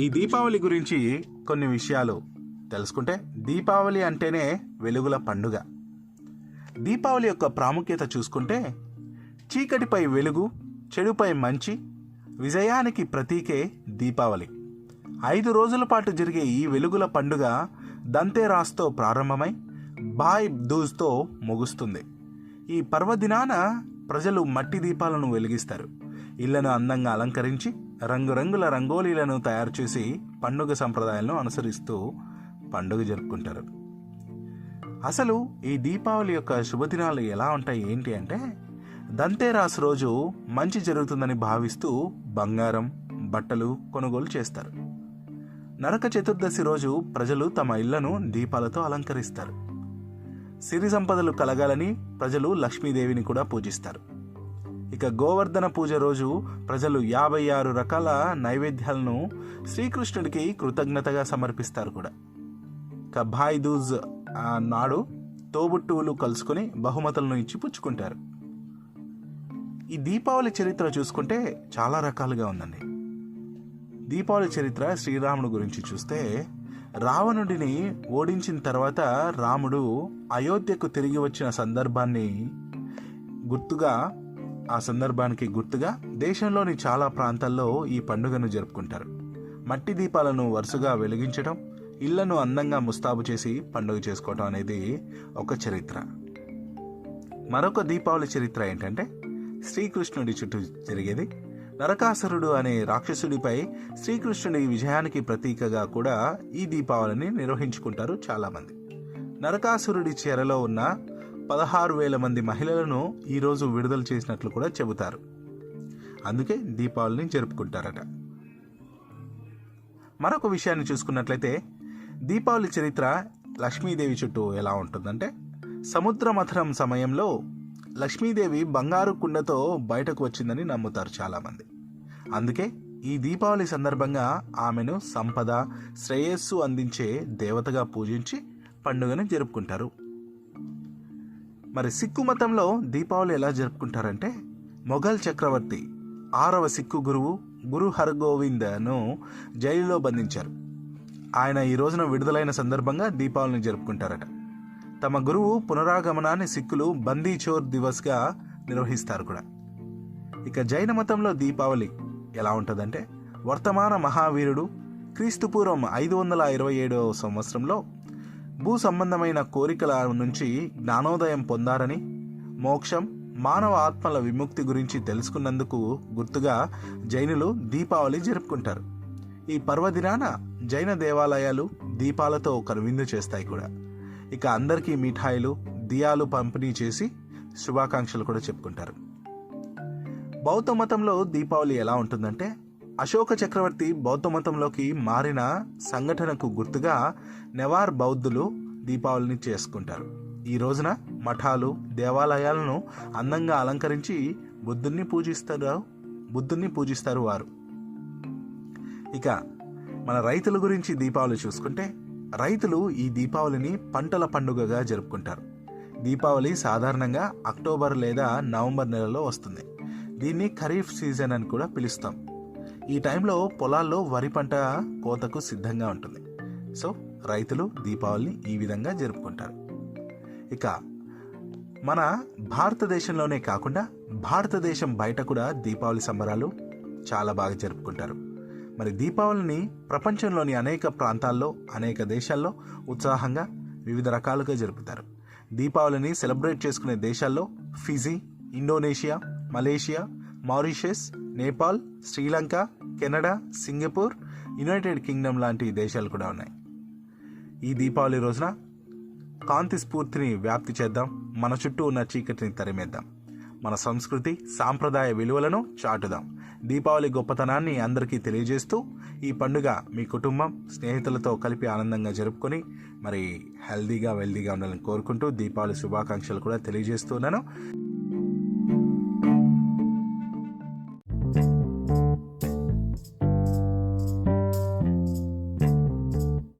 ఈ దీపావళి గురించి కొన్ని విషయాలు తెలుసుకుంటే దీపావళి అంటేనే వెలుగుల పండుగ. దీపావళి యొక్క ప్రాముఖ్యత చూసుకుంటే చీకటిపై వెలుగు చెడుపై మంచి విజయానికి ప్రతీకే దీపావళి. ఐదు రోజుల పాటు జరిగే ఈ వెలుగుల పండుగ దంతేరాస్తో ప్రారంభమై బాయ్ దూజ్తో ముగుస్తుంది. ఈ పర్వదినాన ప్రజలు మట్టి దీపాలను వెలిగిస్తారు. ఇళ్ళను అందంగా అలంకరించి రంగురంగుల రంగోలీలను తయారు చేసి పండుగ సంప్రదాయాలను అనుసరిస్తూ పండుగ జరుపుకుంటారు. అసలు ఈ దీపావళి యొక్క శుభదినాలు ఎలా ఉంటాయి? ఏంటి అంటే దంతేరాస్ రోజు మంచి జరుగుతుందని భావిస్తూ బంగారం బట్టలు కొనుగోలు చేస్తారు. నరక చతుర్దశి రోజు ప్రజలు తమ ఇళ్ళను దీపాలతో అలంకరిస్తారు. సిరి సంపదలు కలగాలని ప్రజలు లక్ష్మీదేవిని కూడా పూజిస్తారు. ఇక గోవర్ధన పూజ రోజు ప్రజలు యాభై ఆరు రకాల నైవేద్యాలను శ్రీకృష్ణుడికి కృతజ్ఞతగా సమర్పిస్తారు కూడా. ఇక భాయ్ దూజ్ ఆ నాడు తోబుట్టువులు కలుసుకొని బహుమతులను ఇచ్చి పుచ్చుకుంటారు. ఈ దీపావళి చరిత్ర చూసుకుంటే చాలా రకాలుగా ఉందండి. దీపావళి చరిత్ర శ్రీరాముడు గురించి చూస్తే రావణుడిని ఓడించిన తర్వాత రాముడు అయోధ్యకు తిరిగి వచ్చిన సందర్భాన్ని గుర్తుగా ఆ సందర్భానికి గుర్తుగా దేశంలోని చాలా ప్రాంతాల్లో ఈ పండుగను జరుపుకుంటారు. మట్టి దీపాలను వరుసగా వెలిగించడం ఇళ్ళను అందంగా ముస్తాబు చేసి పండుగ చేసుకోవడం అనేది ఒక చరిత్ర. మరొక దీపావళి చరిత్ర ఏంటంటే శ్రీకృష్ణుడి చుట్టూ జరిగేది నరకాసురుడు అనే రాక్షసుడిపై శ్రీకృష్ణుడి విజయానికి ప్రతీకగా కూడా ఈ దీపావళిని నిర్వహించుకుంటారు చాలామంది. నరకాసురుడి చెరలో ఉన్న పదహారు వేల మంది మహిళలను ఈరోజు విడుదల చేసినట్లు కూడా చెబుతారు. అందుకే దీపావళిని జరుపుకుంటారట. మరొక విషయాన్ని చూసుకున్నట్లయితే దీపావళి చరిత్ర లక్ష్మీదేవి చుట్టూ ఎలా ఉంటుందంటే సముద్ర మథనం సమయంలో లక్ష్మీదేవి బంగారు కుండతో బయటకు వచ్చిందని నమ్ముతారు చాలామంది. అందుకే ఈ దీపావళి సందర్భంగా ఆమెను సంపద శ్రేయస్సు అందించే దేవతగా పూజించి పండుగను జరుపుకుంటారు. మరి సిక్కు మతంలో దీపావళి ఎలా జరుపుకుంటారంటే మొఘల్ చక్రవర్తి ఆరవ సిక్కు గురువు గురు హర్గోవిందను జైలులో బంధించారు. ఆయన ఈ రోజున విడుదలైన సందర్భంగా దీపావళిని జరుపుకుంటారట. తమ గురువు పునరాగమనాన్ని సిక్కులు బందీచోర్ దివస్గా నిర్వహిస్తారు కూడా. ఇక జైన మతంలో దీపావళి ఎలా ఉంటుందంటే వర్తమాన మహావీరుడు క్రీస్తుపూర్వం ఐదు వందల ఇరవై ఏడవ సంవత్సరంలో భూ సంబంధమైన కోరికల నుంచి జ్ఞానోదయం పొందారని మోక్షం మానవ ఆత్మల విముక్తి గురించి తెలుసుకున్నందుకు గుర్తుగా జైనులు దీపావళి జరుపుకుంటారు. ఈ పర్వదినాన జైన దేవాలయాలు దీపాలతో కనువిందు చేస్తాయి కూడా. ఇక అందరికీ మిఠాయిలు దియాలు పంపిణీ చేసి శుభాకాంక్షలు కూడా చెప్పుకుంటారు. బౌద్ధ మతంలో దీపావళి ఎలా ఉంటుందంటే అశోక చక్రవర్తి బౌద్ధ మతంలోకి మారిన సంఘటనకు గుర్తుగా నెవార్ బౌద్ధులు దీపావళిని చేసుకుంటారు. ఈ రోజున మఠాలు దేవాలయాలను అందంగా అలంకరించి బుద్ధుణ్ణి పూజిస్తారు బుద్ధుణ్ణి పూజిస్తారు వారు. ఇక మన రైతుల గురించి దీపావళి చూసుకుంటే రైతులు ఈ దీపావళిని పంటల పండుగగా జరుపుకుంటారు. దీపావళి సాధారణంగా అక్టోబర్ లేదా నవంబర్ నెలలో వస్తుంది. దీన్ని ఖరీఫ్ సీజన్ అని కూడా పిలుస్తాం. ఈ టైంలో పొలాల్లో వరి పంట కోతకు సిద్ధంగా ఉంటుంది. సో రైతులు దీపావళిని ఈ విధంగా జరుపుకుంటారు. ఇక మన భారతదేశంలోనే కాకుండా భారతదేశం బయట కూడా దీపావళి సంబరాలు చాలా బాగా జరుపుకుంటారు. మరి దీపావళిని ప్రపంచంలోని అనేక ప్రాంతాల్లో అనేక దేశాల్లో ఉత్సాహంగా వివిధ రకాలుగా జరుపుతారు. దీపావళిని సెలబ్రేట్ చేసుకునే దేశాల్లో Fiji Indonesia Malaysia Mauritius Nepal Sri Lanka Canada Singapore United Kingdom లాంటి దేశాలు కూడా ఉన్నాయి. ఈ దీపావళి రోజున కాంతి స్ఫూర్తిని వ్యాప్తి చేద్దాం. మన చుట్టూ ఉన్న చీకటిని తరిమేద్దాం. మన సంస్కృతి సాంప్రదాయ విలువలను చాటుదాం. దీపావళి గొప్పతనాన్ని అందరికీ తెలియజేస్తూ ఈ పండుగ మీ కుటుంబం స్నేహితులతో కలిపి ఆనందంగా జరుపుకొని మరి హెల్దీగా వెల్దీగా ఉండాలని కోరుకుంటూ దీపావళి శుభాకాంక్షలు కూడా తెలియజేస్తున్నాను